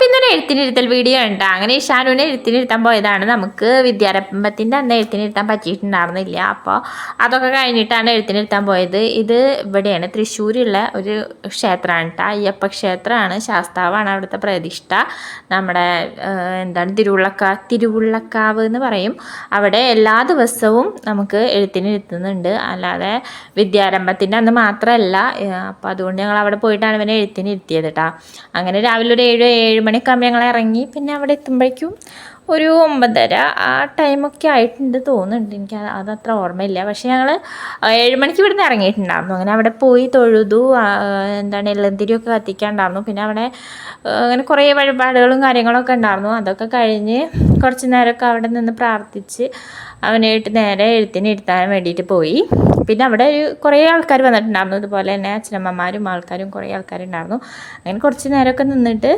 അപ്പം ഇന്നൊരു എഴുത്തിനിരുത്തൽ വീഡിയോ ഉണ്ട്. അങ്ങനെ ഷാനുവിനെ എഴുത്തിനിരുത്താൻ പോയതാണ്. നമുക്ക് വിദ്യാരംഭത്തിന്റെ അന്ന് എഴുത്തിനിരുത്താൻ പറ്റിയിട്ടുണ്ടായിരുന്നില്ല. അപ്പോൾ അതൊക്കെ കഴിഞ്ഞിട്ടാണ് എഴുത്തിനിരുത്താൻ പോയത്. ഇത് ഇവിടെയാണ്. തൃശ്ശൂരുള്ള ഒരു ക്ഷേത്രമാണ് കേട്ടോ. അയ്യപ്പ ക്ഷേത്രമാണ്. ശാസ്താവാണ് അവിടുത്തെ പ്രതിഷ്ഠ. നമ്മുടെ എന്താണ് തിരുവുള്ളക്കാ തിരുവുള്ളക്കാവ് എന്ന് പറയും. അവിടെ എല്ലാ ദിവസവും നമുക്ക് എഴുത്തിനിരുത്തുന്നുണ്ട്. അല്ലാതെ വിദ്യാരംഭത്തിന്റെ അന്ന് മാത്രമല്ല അപ്പോൾ അതുകൊണ്ട് ഞങ്ങൾ അവിടെ പോയിട്ടാണ് ഇവനെ എഴുത്തിനിരുത്തിയത് കേട്ടോ. അങ്ങനെ രാവിലെ ഒരു ഏഴ് ഏഴ് മണിയൊക്കെ ഞങ്ങൾ ഇറങ്ങി പിന്നെ അവിടെ എത്തുമ്പോഴേക്കും ഒരു ഒമ്പതര ആ ടൈമൊക്കെ ആയിട്ടുണ്ട് തോന്നുന്നുണ്ട്. എനിക്ക് അത് അതത്ര ഓർമ്മയില്ല. പക്ഷേ ഞങ്ങൾ ഏഴ് മണിക്ക് ഇവിടുന്ന് ഇറങ്ങിയിട്ടുണ്ടായിരുന്നു. അങ്ങനെ അവിടെ പോയി തൊഴുതു എന്താണ് എല്ലന്തിരിയൊക്കെ കത്തിക്കാണ്ടായിരുന്നു. പിന്നെ അവിടെ അങ്ങനെ കുറേ വഴിപാടുകളും കാര്യങ്ങളൊക്കെ ഉണ്ടായിരുന്നു. അതൊക്കെ കഴിഞ്ഞ് കുറച്ച് നേരമൊക്കെ അവിടെ നിന്ന് പ്രാർത്ഥിച്ച് അവനായിട്ട് നേരെ എഴുത്തിന് ഇരുത്താൻ വേണ്ടിയിട്ട് പോയി. പിന്നെ അവിടെ ഒരു കുറേ ആൾക്കാർ വന്നിട്ടുണ്ടായിരുന്നു. ഇതുപോലെ തന്നെ അച്ഛനമ്മമാരും ആൾക്കാരും കുറേ ആൾക്കാരുണ്ടായിരുന്നു. അങ്ങനെ കുറച്ച് നേരമൊക്കെ നിന്നിട്ട്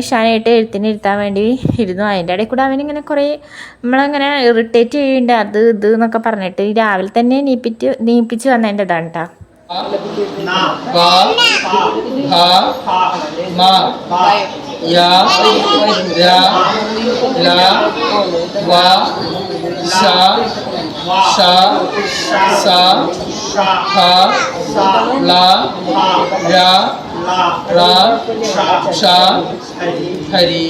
ഇഷാനായിട്ട് എഴുത്തിന് ഇരുത്താൻ വേണ്ടി ഇരുന്നു. അതിന്റെ ഇടയിൽ കൂടെ അവനിങ്ങനെ കുറേ നമ്മളങ്ങനെ ഇറിറ്റേറ്റ് ചെയ്യുന്നുണ്ട് അത് ഇത് എന്നൊക്കെ പറഞ്ഞിട്ട് രാവിലെ തന്നെ നീപ്പിച്ച് നീപ്പിച്ച് വന്നതിന്റെ ഇതാണ് കേട്ടോ ല ര ഹരി ഷ ഹരി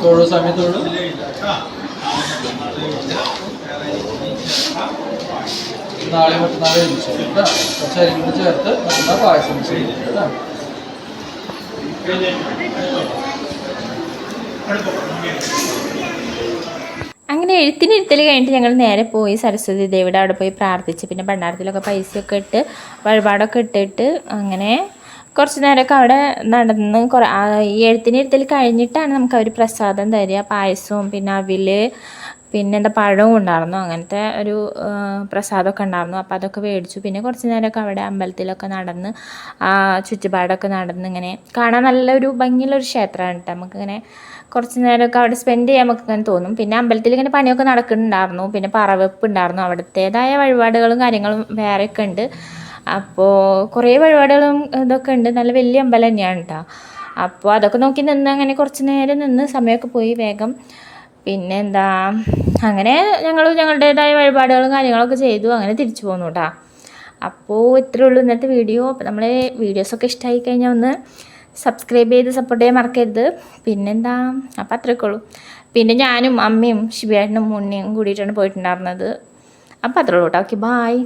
തൊഴു സമയത്തോളൂ നാളെ മറ്റന്നാൾ ഒരുമിച്ച് കേട്ടോ കുറച്ച് അരി കൂടി ചേർത്ത് മറ്റന്നാൾ പായസം ചെയ്യും കേട്ടോ അങ്ങനെ എഴുത്തിനിരുത്തൽ കഴിഞ്ഞിട്ട് ഞങ്ങൾ നേരെ പോയി സരസ്വതി ദേവിയുടെ അവിടെ പോയി പ്രാർത്ഥിച്ച്. പിന്നെ ഭണ്ഡാരത്തിലൊക്കെ പൈസയൊക്കെ ഇട്ട് വഴിപാടൊക്കെ ഇട്ടിട്ട് അങ്ങനെ കുറച്ച് നേരമൊക്കെ അവിടെ നടന്ന് കുറേ ഈ എഴുത്തിനിരുത്തൽ കഴിഞ്ഞിട്ടാണ് നമുക്ക് അവർ പ്രസാദം തരിക. പായസവും പിന്നെ അവിൽ പിന്നെ എന്താ പഴവും ഉണ്ടായിരുന്നു അങ്ങനത്തെ ഒരു പ്രസാദമൊക്കെ ഉണ്ടായിരുന്നു അപ്പോൾ അതൊക്കെ മേടിച്ചു. പിന്നെ കുറച്ച് നേരമൊക്കെ അവിടെ അമ്പലത്തിലൊക്കെ നടന്ന് ആ ചുറ്റുപാടൊക്കെ നടന്ന് ഇങ്ങനെ കാണാൻ നല്ലൊരു ഭംഗിയുള്ളൊരു ക്ഷേത്രമാണ് കേട്ടോ നമുക്കിങ്ങനെ കുറച്ച് നേരമൊക്കെ അവിടെ സ്പെൻഡ് ചെയ്യാൻ നമുക്ക് ഇങ്ങനെ തോന്നും. പിന്നെ അമ്പലത്തിൽ ഇങ്ങനെ പണിയൊക്കെ നടക്കുന്നുണ്ടായിരുന്നു പിന്നെ പറവെപ്പ് ഉണ്ടായിരുന്നു അവിടുത്തേതായ വഴിപാടുകളും കാര്യങ്ങളും വേറെയൊക്കെ ഉണ്ട്. അപ്പോൾ കുറേ വഴിപാടുകളും ഇതൊക്കെ ഉണ്ട്. നല്ല വലിയ അമ്പലം തന്നെയാണ് കേട്ടോ അപ്പോൾ അതൊക്കെ നോക്കി നിന്ന് അങ്ങനെ കുറച്ച് നേരം നിന്ന് സമയമൊക്കെ പോയി വേഗം പിന്നെ എന്താ അങ്ങനെ ഞങ്ങൾ ഞങ്ങളുടേതായ വഴിപാടുകളും കാര്യങ്ങളൊക്കെ ചെയ്തു. അങ്ങനെ തിരിച്ചു പോന്നു കേട്ടോ അപ്പോൾ ഇത്രയേ ഉള്ളൂ ഇന്നത്തെ വീഡിയോ. അപ്പോൾ നമ്മൾ വീഡിയോസൊക്കെ ഇഷ്ടമായി കഴിഞ്ഞാൽ ഒന്ന് സബ്സ്ക്രൈബ് ചെയ്ത് സപ്പോർട്ട് ചെയ്യാൻ മറക്കരുത്. പിന്നെന്താ? അപ്പോൾ അത്രയൊക്കെ ഉള്ളൂ. പിന്നെ ഞാനും അമ്മയും ശിവേട്ടനും മുന്നയും കൂടിയിട്ടാണ് പോയിട്ടുണ്ടായിരുന്നത്. അപ്പോൾ അത്രേ ഉള്ളൂ കേട്ടോ ഓക്കെ ബായ്.